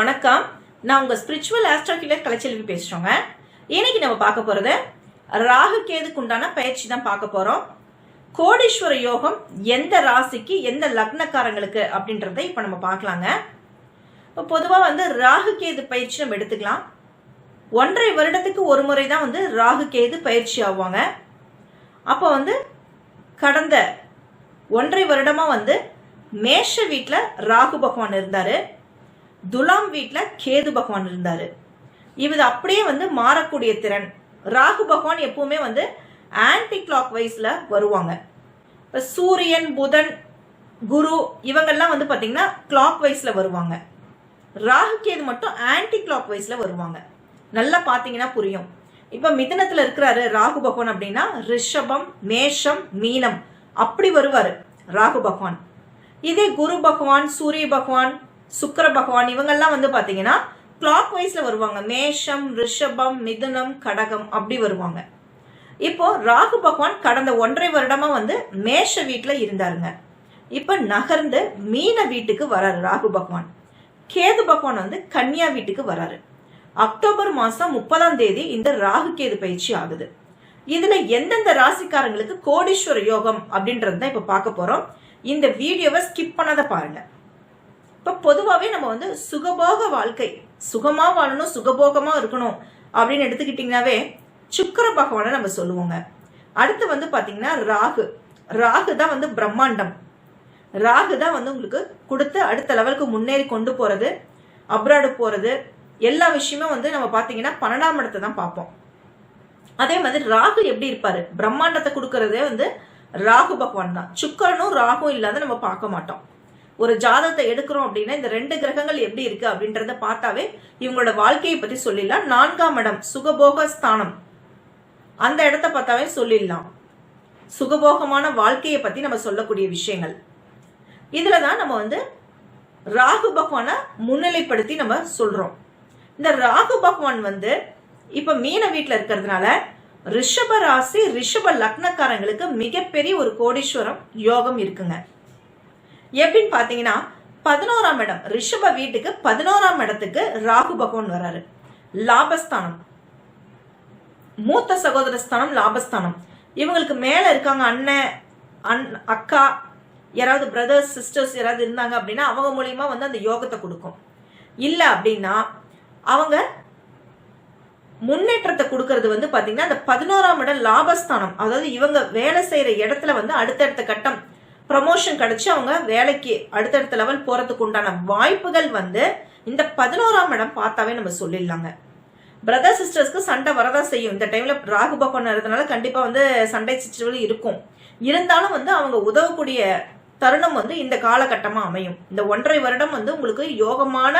வணக்கம். நான் உங்க ஸ்பிரிச்சுவல் ஆஸ்ட்ராகிலர் கலைச்செல்வி பேசுறோங்க. இன்னைக்கு நம்ம பார்க்க போறது ராகு கேதுக்கு உண்டான பயிற்சி தான் பார்க்க போறோம். கோடீஸ்வர யோகம் எந்த ராசிக்கு எந்த லக்னக்காரங்களுக்கு அப்படின்றத இப்ப நம்ம பார்க்கலாங்க. இப்போ பொதுவாக வந்து ராகு கேது பயிற்சி நம்ம எடுத்துக்கலாம். ஒன்றரை வருடத்துக்கு ஒரு முறை தான் வந்து ராகு கேது பயிற்சி ஆவாங்க அப்போ வந்து கடந்த ஒன்றரை வருடமா வந்து மேஷ வீட்டில் ராகு பகவான் இருந்தாரு. துலாம் வீட்டில் கேது பகவான் இருந்தாரு. இவர் அப்படியே வந்து மாறக்கூடிய திறன். ராகு பகவான் எப்பவுமே வந்து ஆன்டி கிளாக் வைஸ்ல வருவாங்க. இப்போ சூரியன் புதன் குரு இவங்கெல்லாம் வந்து பார்த்தீங்கன்னா கிளாக் வைஸ்ல வருவாங்க. ராகு கேது மட்டும் ஆன்டி கிளாக் வைஸ்ல வருவாங்க. நல்லா பார்த்தீங்கன்னா புரியும். இப்போ மிதனத்தில் இருக்கிறாரு ராகு பகவான் அப்படின்னா ரிஷபம் மேஷம் மீனம். அப்படி வருவார் ராகு பகவான். இதே குரு பகவான் சூரிய பகவான் சுக்கர பகவான் இவங்கெல்லாம் வந்து பாத்தீங்கன்னா கிளாக் வைஸ்ல வருவாங்க. மேஷம் ரிஷபம் மிதுனம் கடகம் அப்படி வருவாங்க. இப்போ ராகு பகவான் கடந்த ஒன்றரை வருடமா வந்து மேஷ வீட்டுல இருந்தாருங்க. இப்ப நகர்ந்து மீன வீட்டுக்கு வராரு ராகு பகவான். கேது பகவான் வந்து கன்னியா வீட்டுக்கு வராரு. அக்டோபர் மாசம் முப்பதாம் தேதி இந்த ராகு கேது பயிற்சி ஆகுது. இதுல எந்தெந்த ராசிக்காரங்களுக்கு கோடீஸ்வர யோகம் அப்படின்றது தான் இப்ப பார்க்க போறோம். இந்த வீடியோவை ஸ்கிப் பண்ணாத பாருங்க. இப்போ பொதுவாகவே நம்ம வந்து சுகபோக வாழ்க்கை சுகமாக வாழணும் சுகபோகமாக இருக்கணும் அப்படின்னு எடுத்துக்கிட்டிங்கனாவே சுக்கர பகவானை நம்ம சொல்லுவோங்க. அடுத்து வந்து பார்த்தீங்கன்னா ராகு. ராகு தான் வந்து பிரம்மாண்டம். ராகு தான் வந்து உங்களுக்கு கொடுத்து அடுத்த லெவலுக்கு முன்னேறி கொண்டு போகிறது அப்ராடு போகிறது எல்லா விஷயமும் வந்து நம்ம பார்த்தீங்கன்னா பன்னெண்டாம் இடத்தை தான் பார்ப்போம். அதே மாதிரி ராகு எப்படி இருப்பார்? பிரம்மாண்டத்தை கொடுக்கறதே வந்து ராகு பகவான் தான். சுக்கரனும் ராகும் இல்லாத நம்ம பார்க்க மாட்டோம். ஒரு ஜாதகத்தை எடுக்கிறோம் அப்படின்னா இந்த ரெண்டு கிரகங்கள் எப்படி இருக்கு அப்படின்றத பார்த்தாவே இவங்களோட வாழ்க்கையை பத்தி சொல்லிடலாம். நான்காம் இடம் சுகபோக ஸ்தானம். அந்த இடத்த பார்த்தாவே சொல்லிடலாம். சுகபோகமான வாழ்க்கையை பத்தி நம்ம சொல்லக்கூடிய விஷயங்கள். இதுலதான் நம்ம வந்து ராகு பகவானை முன்னிலைப்படுத்தி நம்ம சொல்றோம். இந்த ராகு பகவான் வந்து இப்ப மீன வீட்டுல இருக்கிறதுனால ரிஷப ராசி ரிஷப லக்னக்காரங்களுக்கு மிகப்பெரிய ஒரு கோடீஸ்வரம் யோகம் இருக்குங்க. எப்படின்னு பாத்தீங்கன்னா பதினோராம் இடம் ரிஷப வீட்டுக்கு பதினோராம் இடத்துக்கு ராகு பகவான் வராரு. லாபஸ்தானம். மூத்த சகோதர ஸ்தானம் லாபஸ்தானம். இவங்களுக்கு மேல இருக்காங்க அண்ணன் அண் அக்கா யாராவது பிரதர்ஸ் சிஸ்டர்ஸ் யாராவது இருந்தாங்க அப்படின்னா அவங்க மூலியமா வந்து அந்த யோகத்தை கொடுக்கும். இல்ல அப்படின்னா அவங்க முன்னேற்றத்தை கொடுக்கறது வந்து பாத்தீங்கன்னா அந்த பதினோராம் இடம் லாபஸ்தானம். அதாவது இவங்க வேலை செய்யற இடத்துல வந்து அடுத்தடுத்த கட்டம் ப்ரமோஷன் கிடைச்சி அவங்க வேலைக்கு அடுத்தடுத்த லெவல் போறதுக்கு உண்டான வாய்ப்புகள் வந்து இந்த பதினோராம் இடம் பார்த்தாவே நம்ம சொல்லிடலாங்க. பிரதர் சிஸ்டர்ஸ்க்கு சண்டை வரதான் செய்யும். இந்த டைம்ல ராகு பகவான் இருந்தனால கண்டிப்பா வந்து சண்டை சிச்சுவல் இருக்கும். இருந்தாலும் வந்து அவங்க உதவக்கூடிய தருணம் வந்து இந்த காலகட்டமா அமையும். இந்த ஒன்றரை வருடம் வந்து உங்களுக்கு யோகமான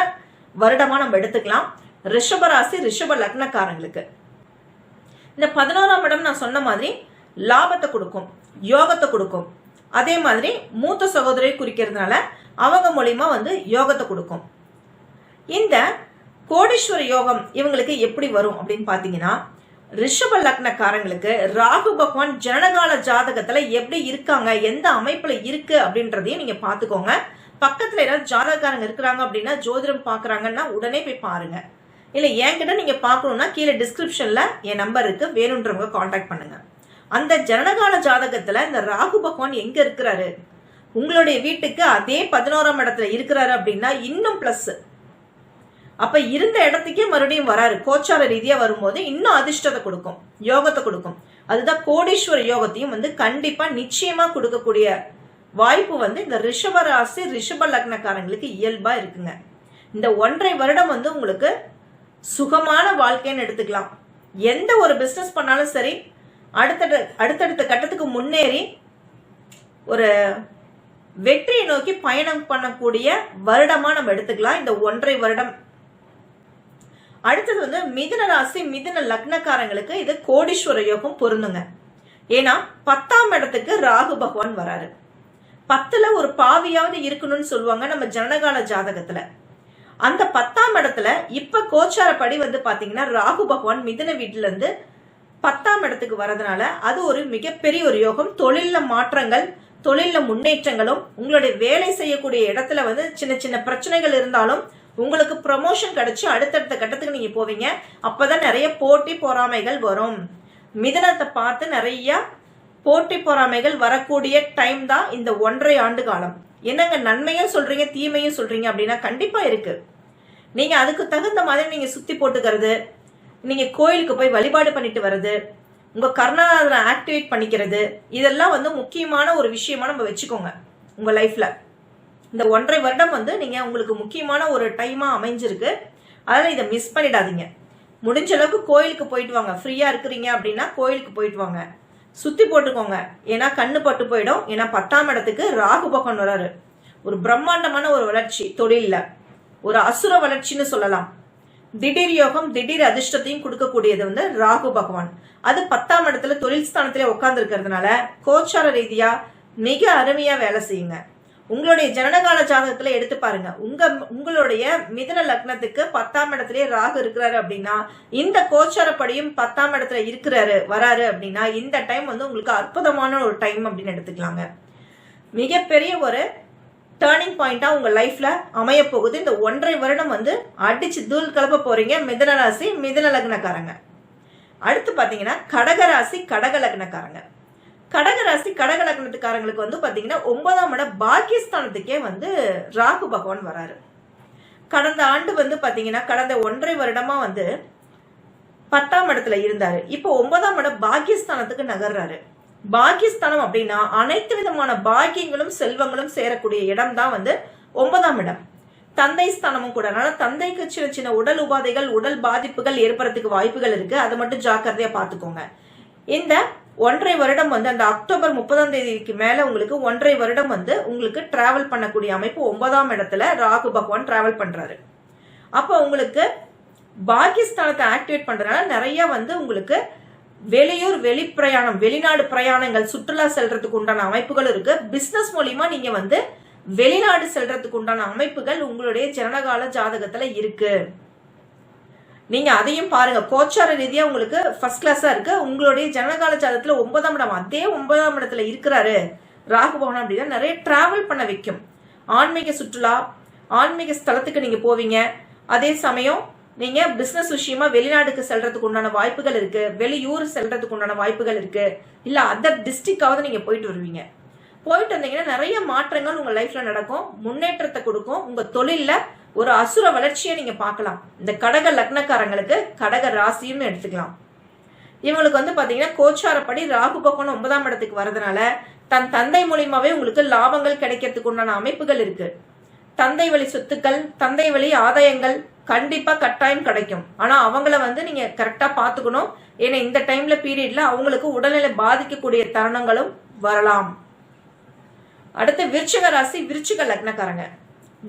வருடமா நம்ம எடுத்துக்கலாம். ரிஷபராசி ரிஷப லக்னக்காரங்களுக்கு. இந்த பதினோராம் இடம் நான் சொன்ன மாதிரி லாபத்தை கொடுக்கும் யோகத்தை கொடுக்கும். அதே மாதிரி மூத்த சகோதரியை குறிக்கிறதுனால அவங்க மூலியமா வந்து யோகத்தை கொடுக்கும். இந்த கோடீஸ்வர யோகம் இவங்களுக்கு எப்படி வரும் அப்படின்னு பாத்தீங்கன்னா ரிஷப லக்னக்காரங்களுக்கு ராகு பகவான் ஜனகால ஜாதகத்துல எப்படி இருக்காங்க எந்த அமைப்புல இருக்கு அப்படின்றதையும் நீங்க பாத்துக்கோங்க. பக்கத்துல ஏதாவது ஜாதகக்காரங்க இருக்கிறாங்க அப்படின்னா ஜோதிடம் பாக்குறாங்கன்னா உடனே போய் பாருங்க. இல்ல என்கிட்ட நீங்க பாக்கணும்னா கீழே டிஸ்கிரிப்ஷன்ல என் நம்பர் இருக்கு வேணுன்றவங்க காண்டாக்ட் பண்ணுங்க. அந்த ஜனகால ஜாதகத்துல இந்த ராகு பகவான் எங்க இருக்கிறாரு? உங்களுடைய வீட்டுக்கு அதே பதினோராம் இடத்துல இருக்கிறாரு அப்படின்னா இன்னும் பிளஸ் அப்ப இருந்த இடத்துக்கே மறுபடியும் வராரு. கோச்சார ரீதியா வரும்போது இன்னும் அதிர்ஷ்டத்தை கொடுக்கும் யோகத்தை கொடுக்கும். அதுதான் கோடீஸ்வர யோகத்தையும் வந்து கண்டிப்பா நிச்சயமா கொடுக்கக்கூடிய வாய்ப்பு வந்து இந்த ரிஷப ராசி ரிஷப லக்னக்காரங்களுக்கு இயல்பா இருக்குங்க. இந்த ஒன்றரை வருடம் வந்து உங்களுக்கு சுகமான வாழ்க்கைன்னு எடுத்துக்கலாம். எந்த ஒரு பிசினஸ் பண்ணாலும் சரி அடுத்தடு அடுத்தடுத்த கட்டத்துக்கு முன்னேறி ஒரு வெற்றியை நோக்கி பயணம் பண்ணக்கூடிய வருடமா நம்ம எடுத்துக்கலாம். இந்த ஒன்றரை வருடம். அடுத்தது வந்து மிதுன ராசி மிதுன லக்னக்காரங்களுக்கு இது கோடீஸ்வர யோகம் பொருந்துங்க. ஏன்னா பத்தாம் இடத்துக்கு ராகு பகவான் வராரு. பத்துல ஒரு பாவியாவது இருக்கணும்னு சொல்லுவாங்க நம்ம ஜனகால ஜாதகத்துல. அந்த பத்தாம் இடத்துல இப்ப கோச்சாரப்படி வந்து பாத்தீங்கன்னா ராகு பகவான் மிதுன வீட்டுல இருந்து பத்தாம் இடத்துக்கு வரதுனால அது ஒரு மிகப்பெரிய ஒரு யோகம். தொழிலில் மாற்றங்கள் தொழிலில் முன்னேற்றங்களும் உங்களுடைய வேலை செய்யக்கூடிய இடத்துல வந்து சின்ன சின்ன பிரச்சனைகள் இருந்தாலும் உங்களுக்கு ப்ரமோஷன் கிடைச்சு அடுத்தடுத்த கட்டத்துக்கு நீங்க போவீங்க. அப்பதான் நிறைய போட்டி பொறாமைகள் வரும். மிதனத்தை பார்த்து நிறைய போட்டி பொறாமைகள் வரக்கூடிய டைம் தான் இந்த ஒன்றரை ஆண்டு காலம். என்னங்க நன்மையும் சொல்றீங்க தீமையும் சொல்றீங்க அப்படின்னா கண்டிப்பா இருக்கு. நீங்க அதுக்கு தகுந்த மாதிரி நீங்க சுத்தி போட்டுக்கிறது நீங்க கோயிலுக்கு போய் வழிபாடு பண்ணிட்டு வர்றது உங்க கர்ணாதனை ஆக்டிவேட் பண்ணிக்கிறது இதெல்லாம் வந்து முக்கியமான ஒரு விஷயமா நம்ம வச்சுக்கோங்க உங்க லைஃப்ல இந்த ஒன்றரை வருடம் வந்து நீங்க உங்களுக்கு முக்கியமான ஒரு டைமா அமைஞ்சிருக்கு. அதனால இதை மிஸ் பண்ணிடாதீங்க. முடிஞ்ச அளவுக்கு கோயிலுக்கு போயிட்டு வாங்க. ஃப்ரீயா இருக்கிறீங்க அப்படின்னா கோயிலுக்கு போயிட்டு வாங்க. சுத்தி போட்டுக்கோங்க. ஏன்னா கண்ணு பட்டு போயிடும். ஏன்னா பத்தாம் இடத்துக்கு ராகு பக்கம் வராரு. ஒரு பிரம்மாண்டமான ஒரு வளர்ச்சி தொழிலில். ஒரு அசுர வளர்ச்சின்னு சொல்லலாம். திடீர் யோகம் திடீர் அதிர்ஷ்டத்தையும் கொடுக்கக்கூடியது வந்து ராகு பகவான். அது பத்தாம் இடத்துல தொழில் ஸ்தானத்திலே உட்கார்ந்து இருக்கிறதுனால கோச்சார ரீதியா மிக அருமையா வேலை செய்யுங்க. உங்களுடைய ஜனனகால ஜாதகத்துல எடுத்து பாருங்க. உங்க உங்களுடைய மிதன லக்னத்துக்கு பத்தாம் இடத்திலே ராகு இருக்கிறாரு அப்படின்னா இந்த கோச்சாரப்படியும் பத்தாம் இடத்துல இருக்கிறாரு வராரு அப்படின்னா இந்த டைம் வந்து உங்களுக்கு அற்புதமான ஒரு டைம் அப்படின்னு எடுத்துக்கலாங்க. மிகப்பெரிய ஒரு டேர்னிங் பாயிண்டா உங்க லைஃப்ல அமைய போகுது இந்த ஒன்றரை வருடம் வந்து அடிச்சு தூள் கலப்ப போறீங்க. மிதன ராசி மிதன லக்னக்காரங்க. அடுத்து பாத்தீங்கன்னா கடகராசி கடக லக்னக்காரங்க. கடகராசி கடக லக்னத்துக்காரங்களுக்கு வந்து பாத்தீங்கன்னா ஒன்பதாம் இட பாக்கியஸ்தானத்துக்கே வந்து ராகு பகவான் வராரு. கடந்த ஆண்டு வந்து பாத்தீங்கன்னா கடந்த ஒன்றரை வருடமா வந்து பத்தாம் இடத்துல இருந்தாரு. இப்போ ஒன்பதாம் இடம் பாகிஸ்தானத்துக்கு நகர்றாரு. பாக்கியஸ்தானம் அப்படின்னா அனைத்து விதமான பாக்கியங்களும் செல்வங்களும் சேரக்கூடிய இடம் தான் வந்து ஒன்பதாம் இடம். தந்தை ஸ்தானமும் கூட. அதனால தந்தைக்கு சின்ன சின்ன உடல் உபாதைகள் உடல் பாதிப்புகள் ஏற்படுறதுக்கு வாய்ப்புகள் இருக்கு. அதை மட்டும் ஜாக்கிரதையா பாத்துக்கோங்க இந்த ஒன்றரை வருடம் வந்து அந்த அக்டோபர் முப்பதாம் தேதிக்கு மேல உங்களுக்கு ஒன்றரை வருடம் வந்து உங்களுக்கு டிராவல் பண்ணக்கூடிய அமைப்பு ஒன்பதாம் இடத்துல ராகு பகவான் டிராவல் பண்றாரு. அப்போ உங்களுக்கு பாகிஸ்தானத்தை ஆக்டிவேட் பண்றதுனால நிறைய வந்து உங்களுக்கு வெளியூர் வெளிப்பிரயாணம் வெளிநாடு பிரயாணங்கள் சுற்றுலா செல்றதுக்கு உண்டான அமைப்புகள் இருக்கு. பிசினஸ் மூலியமா நீங்க வந்து வெளிநாடு செல்றதுக்கு உண்டான அமைப்புகள் உங்களுடைய ஜனனகால ஜாதகத்துல இருக்கு. நீங்க அதையும் பாருங்க. கோச்சார ரீதியா உங்களுக்கு ஃபர்ஸ்ட் கிளாஸா இருக்கு. உங்களுடைய ஜனகால ஜாதகத்துல ஒன்பதாம் இடம் அதே ஒன்பதாம் இடத்துல இருக்கிறாரு. ராகு பகவான் அப்படின்னா நிறைய டிராவல் பண்ண வைக்கும். ஆன்மீக சுற்றுலா ஆன்மீக ஸ்தலத்துக்கு நீங்க போவீங்க. அதே சமயம் நீங்க பிசினஸ் விஷயமா வெளிநாடுக்கு செல்றதுக்கு உண்டான வாய்ப்புகள் இருக்கு. வெளியூர் செல்றதுக்கு உண்டான வாய்ப்புகள் இருக்கு. இல்ல அதர் டிஸ்ட்ரிக்டாவது நீங்க போயிட்டு வருவீங்க. போயிட்டு வந்தீங்கன்னா நிறைய மாற்றங்கள் உங்க லைஃப்ல நடக்கும். முன்னேற்றத்தை கொடுக்கும். உங்க தொழில்ல ஒரு அசுர வளர்ச்சியை நீங்க பார்க்கலாம். இந்த கடக லக்னக்காரங்களுக்கு கடக ராசியும் எடுத்துக்கலாம். இவங்களுக்கு வந்து பாத்தீங்கன்னா கோச்சாரப்படி ராகு பக்கம் ஒன்பதாம் இடத்துக்கு வரதுனால தன் தந்தை மூலியமாவே உங்களுக்கு லாபங்கள் கிடைக்கிறதுக்கு உண்டான அமைப்புகள் இருக்கு. தந்தை வழி சொத்துக்கள் தந்தை வழி ஆதாயங்கள் கண்டிப்பா கட்டாயம் கிடைக்கும். ஆனா அவங்கள வந்து நீங்க கரெக்டா பாத்துக்கணும் ஏன்னா இந்த டைம்ல பீரியட்ல அவங்களுக்கு உடல்நிலை பாதிக்கக்கூடிய தருணங்களும் வரலாம். அடுத்து விருச்சிக ராசி விருச்சிக லக்னக்காரங்க.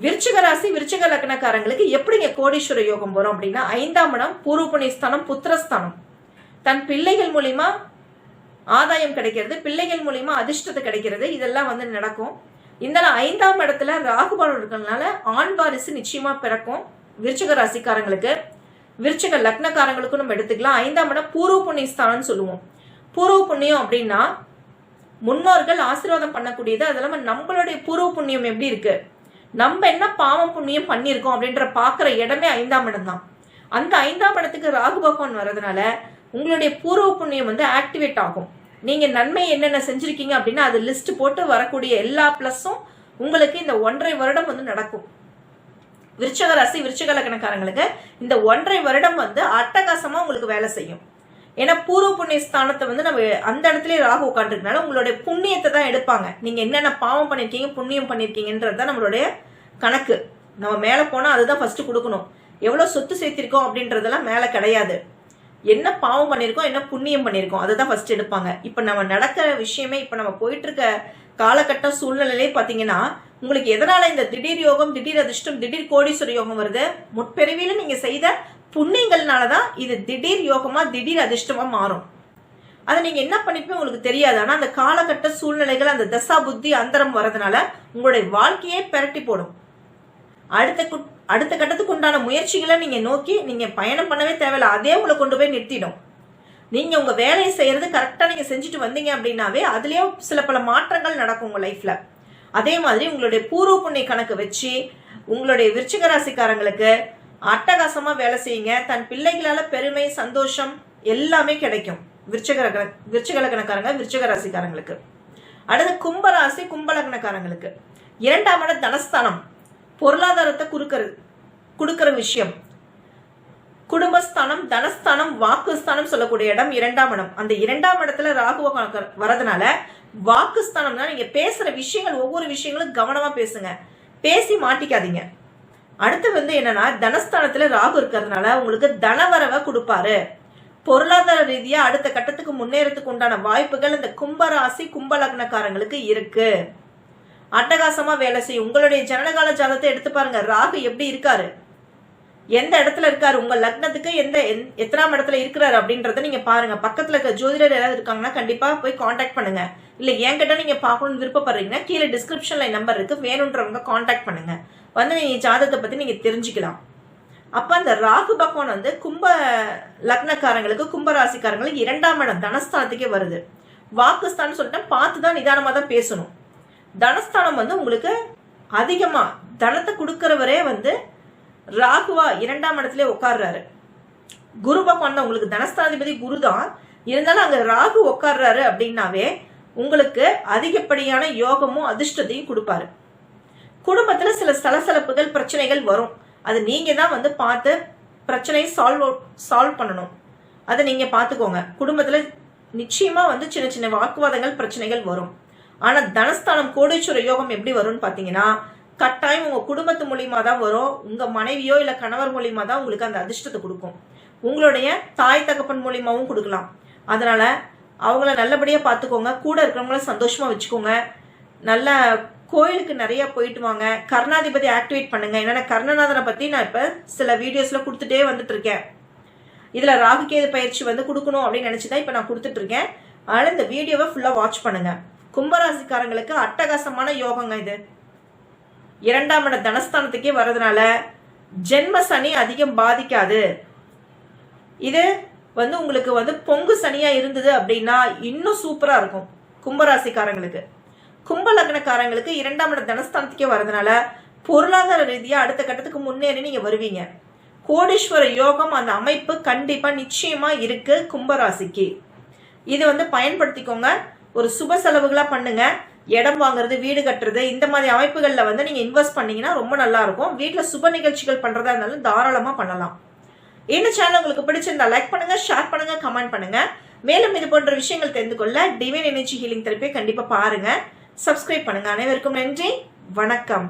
விருச்சிக ராசி விருச்சிக லக்னக்காரங்களுக்கு எப்படிங்க கோடீஸ்வர யோகம் வரும் அப்படின்னா ஐந்தாம் இடம் பூர்வ புண்ணியஸ்தானம் புத்திரஸ்தானம். தன் பிள்ளைகள் மூலியமா ஆதாயம் கிடைக்கிறது பிள்ளைகள் மூலியமா அதிர்ஷ்டத்தை கிடைக்கிறது இதெல்லாம் வந்து நடக்கும். இந்த ஐந்தாம் இடத்துல ராகுபாலம் இருக்கிறதுனால ஆண் வாரிசு நிச்சயமா பிறக்கும். விருச்சக ராசிக்காரங்களுக்கு விருச்சக லக்னக்காரங்களுக்கும் நம்ம எடுத்துக்கலாம். ஐந்தாம் இடம் பூர்வ புண்ணிய ஸ்தானம்னு சொல்லுவோம். பூர்வ புண்ணியம் அப்படின்னா முன்னோர்கள் ஆசீர்வாதம் பண்ணக்கூடியது. அது இல்லாம நம்மளுடைய பூர்வ புண்ணியம் எப்படி இருக்கு? நம்ம என்ன பாவம் புண்ணியம் பண்ணியிருக்கோம் அப்படின்ற பாக்குற இடமே ஐந்தாம் இடம் தான். அந்த ஐந்தாம் இடத்துக்கு ராகு பகவான் வர்றதுனால உங்களுடைய பூர்வ புண்ணியம் வந்து ஆக்டிவேட் ஆகும். நீங்க நன்மை என்னென்ன செஞ்சிருக்கீங்க அப்படின்னா அது லிஸ்ட் போட்டு வரக்கூடிய எல்லா பிளஸும் உங்களுக்கு இந்த ஒன்றரை வருடம் வந்து நடக்கும். விருச்சக ராசி விருச்சக லக்கணக்காரங்களுக்கு இந்த ஒன்றரை வருடம் வந்து அட்டகாசமா உங்களுக்கு வேலை செய்யும். ஏன்னா பூர்வ புண்ணிய ஸ்தானத்தை வந்து நம்ம அந்த இடத்துல ராகு உட்காந்துருக்கனால உங்களுடைய புண்ணியத்தை தான் எடுப்பாங்க. நீங்க என்னென்ன பாவம் பண்ணிருக்கீங்க புண்ணியம் பண்ணியிருக்கீங்கன்றது தான் நம்மளுடைய கணக்கு. நம்ம மேல போனா அதுதான் ஃபர்ஸ்ட் கொடுக்கணும். எவ்வளவு சொத்து சேர்த்திருக்கோம் அப்படின்றதெல்லாம் மேல கிடையாது. என்ன பாவம் பண்ணியிருக்கோம் என்ன புண்ணியம் பண்ணியிருக்கோம் அதை தான் ஃபர்ஸ்ட் எடுப்பாங்க. இப்போ நம்ம நடக்கிற விஷயமே இப்போ நம்ம போயிட்டு இருக்க காலகட்ட சூழ்நிலையிலே பார்த்தீங்கன்னா உங்களுக்கு எதனால இந்த திடீர் யோகம் திடீர் அதிர்ஷ்டம் திடீர் கோடீஸ்வர யோகம் வருது? முற்பிறவியில நீங்க செய்த புண்ணியங்கள்னால தான் இது திடீர் யோகமா திடீர் அதிர்ஷ்டமா மாறும். அதை நீங்க என்ன பண்ணிப்பே உங்களுக்கு தெரியாது. ஆனா அந்த காலகட்ட சூழ்நிலைகள் அந்த தசா புத்தி அந்தரம் வரதுனால உங்களுடைய வாழ்க்கையே பெரட்டி போடும். அடுத்த அடுத்த கட்டத்துக்கு உண்டான முயற்சிகளை நீங்க நோக்கி நீங்க பயணம் பண்ணவே தேவையில்ல. அதே உங்களை கொண்டு போய் நிறுத்திடும். நீங்க உங்க வேலையை செய்யறது கரெக்டா நீங்க செஞ்சுட்டு வந்தீங்க அப்படின்னாவே அதுலயே சில பல மாற்றங்கள் நடக்கும் உங்க லைஃப்ல அதே மாதிரி உங்களுடைய பூர்வ புண்ணிய கணக்கு வச்சு உங்களுடைய விருச்சிக ராசிக்காரங்களுக்கு அட்டகாசமா வேலை செய்யுங்க. தன் பிள்ளைகளால பெருமை சந்தோஷம் எல்லாமே கிடைக்கும். விருச்சக ரக- விருச்சிக லக்னக்காரங்க ராசிக்காரங்களுக்கு. அடுத்து கும்பராசி கும்பலக்னக்காரங்களுக்கு இரண்டாம் இடம் தனஸ்தானம். பொருளாதாரத்தை குறுக்கிற கொடுக்கிற விஷயம். குடும்பஸ்தானம் தனஸ்தானம் வாக்குஸ்தானம் சொல்லக்கூடிய இடம் இரண்டாம் இடம். அந்த இரண்டாம் இடத்துல ராகுவ வரதுனால வாக்குஸ்தானம்னா நீங்க பேசுற விஷயங்கள் ஒவ்வொரு விஷயங்களும் கவனமா பேசுங்க. பேசி மாட்டிக்காதீங்க. அடுத்து வந்து என்னன்னா தனஸ்தானத்துல ராகு இருக்கிறதுனால உங்களுக்கு தனவரவை கொடுப்பாரு. பொருளாதார ரீதியா அடுத்த கட்டத்துக்கு முன்னேறதுக்கு உண்டான வாய்ப்புகள் இந்த கும்பராசி கும்பலக்னக்காரங்களுக்கு இருக்கு. அட்டகாசமா வேலை செய்யும். உங்களுடைய ஜனனகால ஜாதத்தை எடுத்து பாருங்க. ராகு எப்படி இருக்காரு? எந்த இடத்துல இருக்காரு? உங்க லக்னத்துக்கு எந்த எந்- எத்தனாம் இடத்துல இருக்கிறாரு அப்படின்றத நீங்க பாருங்க. பக்கத்துல இருக்க ஜோதிடர் யாராவது இருக்காங்கன்னா கண்டிப்பா போய் காண்டாக்ட் பண்ணுங்க. இல்ல என்கிட்ட நீங்க பார்க்கணும்னு விருப்பப்படுறீங்கன்னா கீழே டிஸ்கிரிப்ஷன்ல நம்பர் இருக்கு. வேணுன்றவங்க காண்டாக்ட் பண்ணுங்க. வந்து நீங்க ஜாதகத்தை பத்தி நீங்க தெரிஞ்சுக்கலாம். அப்ப அந்த ராகு பகவான் வந்து கும்ப லக்னக்காரங்களுக்கு கும்ப ராசிக்காரங்களுக்கு இரண்டாம் இடம் தனஸ்தானத்துக்கே வருது. வாக்குஸ்தான் சொல்லிட்டு பார்த்து தான் நிதானமா தான் பேசணும். தனஸ்தானம் வந்து உங்களுக்கு அதிகமா தனத்தை கொடுக்கறவரே வந்து ராகுவா இரண்டாம் இடத்துல உட்கார்றாரு. குரு பகவான் தான் உங்களுக்கு தனஸ்தாதிபதி குரு தான். இருந்தாலும் அங்க ராகு உட்கார்றாரு அப்படின்னாவே உங்களுக்கு அதிகப்படியான யோகமும் அதிர்ஷ்டத்தையும் கொடுப்பாரு. குடும்பத்துல சில சலசலப்புகள் பிரச்சனைகள் வரும். அது நீங்க தான் வந்து பார்த்து பிரச்சனையை சால்வ் சால்வ் பண்ணணும். அதை நீங்க பார்த்துக்கோங்க. குடும்பத்துல நிச்சயமா வந்து சின்ன சின்ன வாக்குவாதங்கள் பிரச்சனைகள் வரும். ஆனா தனஸ்தானம் கோடீஸ்வர யோகம் எப்படி வரும்னு பாத்தீங்கன்னா கட்டாயம் உங்க குடும்பத்து மூலியமா தான் வரும். உங்க மனைவியோ இல்ல கணவர் மூலியமா தான் உங்களுக்கு அந்த அதிர்ஷ்டத்தை கொடுக்கும். உங்களுடைய தாய் தகப்பன் மூலியமாவும் கொடுக்கலாம். அதனால அவங்கள நல்லபடியா பார்த்துக்கோங்க. கூட இருக்கிறவங்கள சந்தோஷமா வச்சுக்கோங்க. நல்ல கோயிலுக்கு நிறைய போயிட்டு வாங்க. கர்ணாதிபதி ஆக்டிவேட் பண்ணுங்க. என்னன்னா கர்ணநாதனை பத்தி நான் இப்ப சில வீடியோஸ்ல கொடுத்துட்டே வந்துட்டு இருக்கேன். இதுல ராகுகேது பயிற்சி வந்து கொடுக்கணும் அப்படின்னு நினைச்சுதான் இப்ப நான் கொடுத்துட்டு இருக்கேன். அதனால இந்த வீடியோவை ஃபுல்லா வாட்ச் பண்ணுங்க. கும்பராசிக்காரங்களுக்கு அட்டகாசமான யோகங்க இது. இரண்டாம் இட தனஸ்தானத்துக்கே வர்றதுனால ஜென்ம சனி அதிகம் பாதிக்காது. இது வந்து உங்களுக்கு வந்து பொங்கு சனியா இருந்தது அப்படின்னா இன்னும் சூப்பரா இருக்கும் கும்பராசிக்காரங்களுக்கு. கும்ப லக்னக்காரங்களுக்கு இரண்டாம் இட தனஸ்தானத்துக்கே வர்றதுனால பொருளாதார ரீதியா அடுத்த கட்டத்துக்கு முன்னேறி நீங்க வருவீங்க. கோடீஸ்வர யோகம் அந்த அமைப்பு கண்டிப்பா நிச்சயமா இருக்கு கும்பராசிக்கு. இது வந்து பயன்படுத்திக்கோங்க. ஒரு சுப செலவுகளா பண்ணுங்க. இடம் வாங்குறது வீடு கட்டுறது இந்த மாதிரி அமைப்புகளில் வந்து நீங்கள் இன்வெஸ்ட் பண்ணீங்கன்னா ரொம்ப நல்லா இருக்கும். சுப நிகழ்ச்சிகள் பண்ணுறதா இருந்தாலும் தாராளமாக பண்ணலாம். இந்த சேனல் உங்களுக்கு பிடிச்சிருந்தா லைக் பண்ணுங்க ஷேர் பண்ணுங்க கமெண்ட் பண்ணுங்க. மேலும் இது போன்ற விஷயங்கள் தெரிந்து கொள்ள டிவைன் எனர்ஜி ஹீலிங் தெரப்பியை கண்டிப்பாக பாருங்க. சப்ஸ்கிரைப் பண்ணுங்க. அனைவருக்கும் நன்றி. வணக்கம்.